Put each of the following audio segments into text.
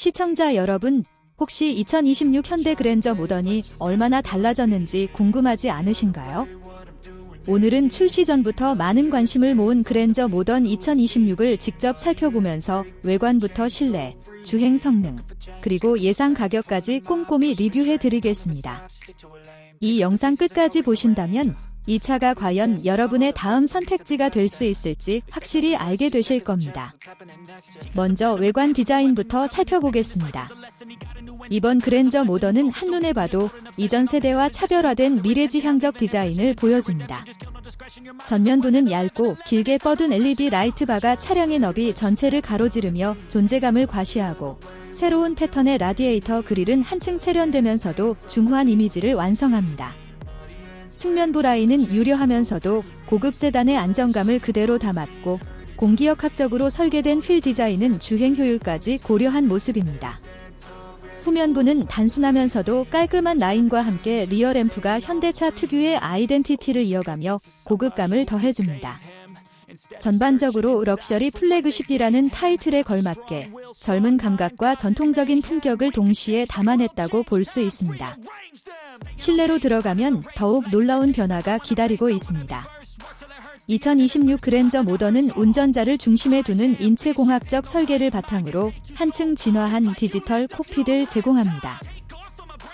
시청자 여러분, 혹시 2026 현대 그랜저 모던이 얼마나 달라졌는지 궁금하지 않으신가요? 오늘은 출시 전부터 많은 관심을 모은 그랜저 모던 2026을 직접 살펴보면서 외관부터 실내, 주행 성능, 그리고 예상 가격까지 꼼꼼히 리뷰해 드리겠습니다. 이 영상 끝까지 보신다면 이 차가 과연 여러분의 다음 선택지가 될 수 있을지 확실히 알게 되실 겁니다. 먼저 외관 디자인부터 살펴보겠습니다. 이번 그랜저 모던은 한눈에 봐도 이전 세대와 차별화된 미래지향적 디자인을 보여줍니다. 전면부는 얇고 길게 뻗은 LED 라이트바가 차량의 너비 전체를 가로지르며 존재감을 과시하고 새로운 패턴의 라디에이터 그릴은 한층 세련되면서도 중후한 이미지를 완성합니다. 측면부 라인은 유려하면서도 고급 세단의 안정감을 그대로 담았고 공기역학적으로 설계된 휠 디자인은 주행 효율까지 고려한 모습입니다. 후면부는 단순하면서도 깔끔한 라인과 함께 리어 램프가 현대차 특유의 아이덴티티를 이어가며 고급감을 더해줍니다. 전반적으로 럭셔리 플래그십이라는 타이틀에 걸맞게 젊은 감각과 전통적인 품격을 동시에 담아냈다고 볼 수 있습니다. 실내로 들어가면 더욱 놀라운 변화가 기다리고 있습니다. 2026 그랜저 모던은 운전자를 중심에 두는 인체공학적 설계를 바탕으로 한층 진화한 디지털 콕핏을 제공합니다.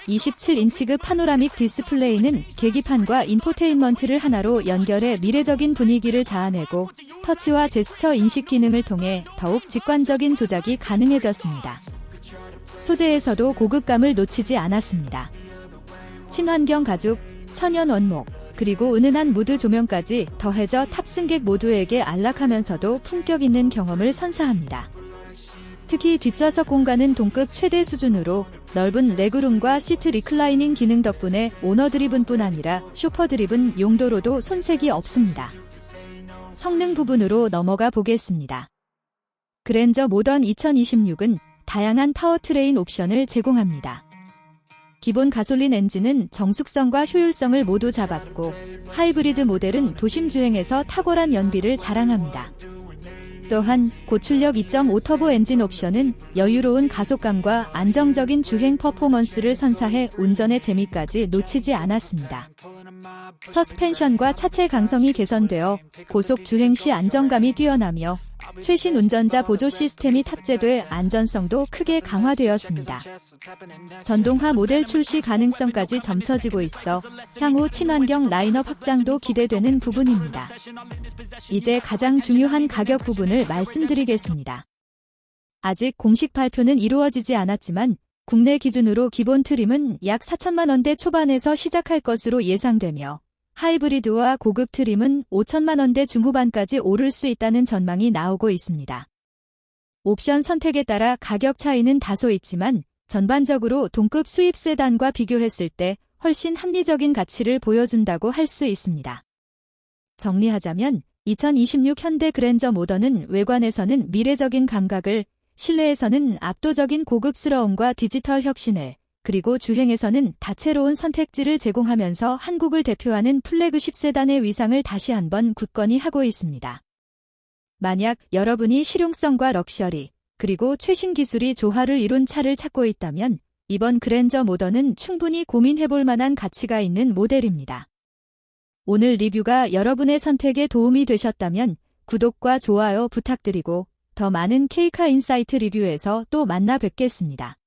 27인치급 파노라믹 디스플레이는 계기판과 인포테인먼트를 하나로 연결해 미래적인 분위기를 자아내고 터치와 제스처 인식 기능을 통해 더욱 직관적인 조작이 가능해졌습니다. 소재에서도 고급감을 놓치지 않았습니다. 친환경 가죽, 천연 원목, 그리고 은은한 무드 조명까지 더해져 탑승객 모두에게 안락하면서도 품격 있는 경험을 선사합니다. 특히 뒷좌석 공간은 동급 최대 수준으로 넓은 레그룸과 시트 리클라이닝 기능 덕분에 오너 드리븐뿐 아니라 쇼퍼 드리븐 용도로도 손색이 없습니다. 성능 부분으로 넘어가 보겠습니다. 그랜저 모던 2026은 다양한 파워트레인 옵션을 제공합니다. 기본 가솔린 엔진은 정숙성과 효율성을 모두 잡았고 하이브리드 모델은 도심 주행에서 탁월한 연비를 자랑합니다. 또한 고출력 2.5 터보 엔진 옵션은 여유로운 가속감과 안정적인 주행 퍼포먼스를 선사해 운전의 재미까지 놓치지 않았습니다. 서스펜션과 차체 강성이 개선되어 고속 주행 시 안정감이 뛰어나며 최신 운전자 보조 시스템이 탑재돼 안전성도 크게 강화되었습니다. 전동화 모델 출시 가능성까지 점쳐지고 있어 향후 친환경 라인업 확장도 기대되는 부분입니다. 이제 가장 중요한 가격 부분을 말씀드리겠습니다. 아직 공식 발표는 이루어지지 않았지만 국내 기준으로 기본 트림은 약 4천만 원대 초반에서 시작할 것으로 예상되며 하이브리드와 고급 트림은 5천만 원대 중후반까지 오를 수 있다는 전망이 나오고 있습니다. 옵션 선택에 따라 가격 차이는 다소 있지만 전반적으로 동급 수입 세단과 비교했을 때 훨씬 합리적인 가치를 보여준다고 할 수 있습니다. 정리하자면 2026 현대 그랜저 모던은 외관에서는 미래적인 감각을, 실내에서는 압도적인 고급스러움과 디지털 혁신을, 그리고 주행에서는 다채로운 선택지를 제공하면서 한국을 대표하는 플래그십 세단의 위상을 다시 한번 굳건히 하고 있습니다. 만약 여러분이 실용성과 럭셔리, 그리고 최신 기술이 조화를 이룬 차를 찾고 있다면 이번 그랜저 모던은 충분히 고민해볼 만한 가치가 있는 모델입니다. 오늘 리뷰가 여러분의 선택에 도움이 되셨다면 구독과 좋아요 부탁드리고 더 많은 케이카 인사이트 리뷰에서 또 만나 뵙겠습니다.